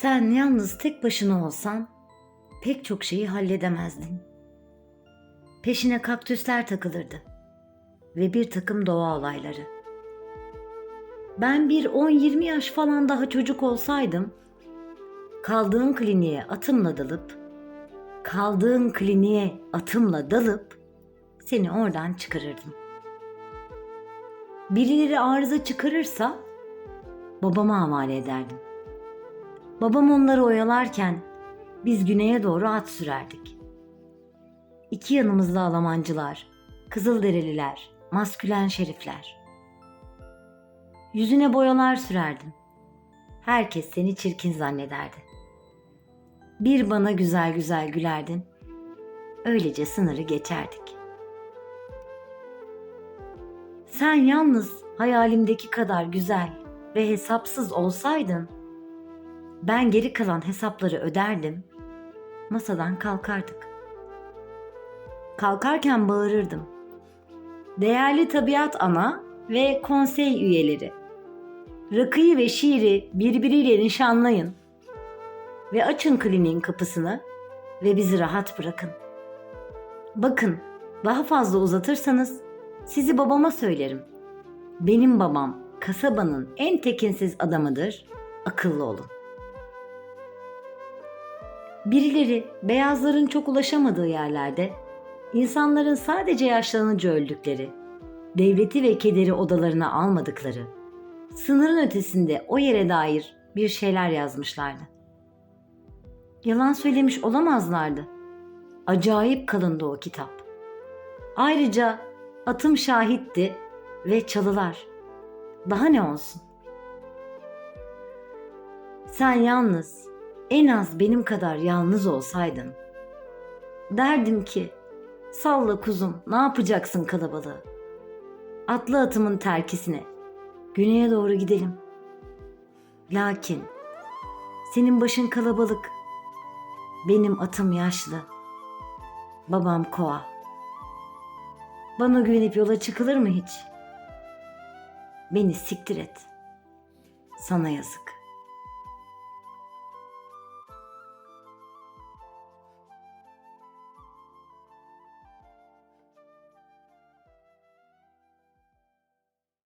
Sen yalnız tek başına olsan pek çok şeyi halledemezdin. Peşine kaktüsler takılırdı ve bir takım doğa olayları. Ben bir 10-20 yaş falan daha çocuk olsaydım, kaldığın kliniğe atımla dalıp, kaldığın kliniğe atımla dalıp seni oradan çıkarırdım. Birileri arıza çıkarırsa babama havale ederdim. Babam onları oyalarken biz güneye doğru at sürerdik. İki yanımızda Almancılar, Kızılderililer, maskülen şerifler. Yüzüne boyalar sürerdim. Herkes seni çirkin zannederdi. Bir bana güzel güzel gülerdin. Öylece sınırı geçerdik. Sen yalnız hayalimdeki kadar güzel ve hesapsız olsaydın, ben geri kalan hesapları öderdim, masadan kalkardık. Kalkarken bağırırdım. Değerli tabiat ana ve konsey üyeleri, rakıyı ve şiiri birbiriyle nişanlayın ve açın kliniğin kapısını ve bizi rahat bırakın. Bakın, daha fazla uzatırsanız sizi babama söylerim. Benim babam kasabanın en tekinsiz adamıdır. Akıllı olun. Birileri beyazların çok ulaşamadığı yerlerde insanların sadece yaşlanınca öldükleri, devleti ve kederi odalarına almadıkları, sınırın ötesinde o yere dair bir şeyler yazmışlardı. Yalan söylemiş olamazlardı. Acayip kalındı o kitap. Ayrıca atım şahitti ve çalılar. Daha ne olsun? Sen yalnız, en az benim kadar yalnız olsaydın. Derdim ki, salla kuzum ne yapacaksın kalabalığı? Atlı atımın terkisine, güneye doğru gidelim. Lakin, senin başın kalabalık, benim atım yaşlı, babam koa. Bana güvenip yola çıkılır mı hiç? Beni siktir et. Sana yazık.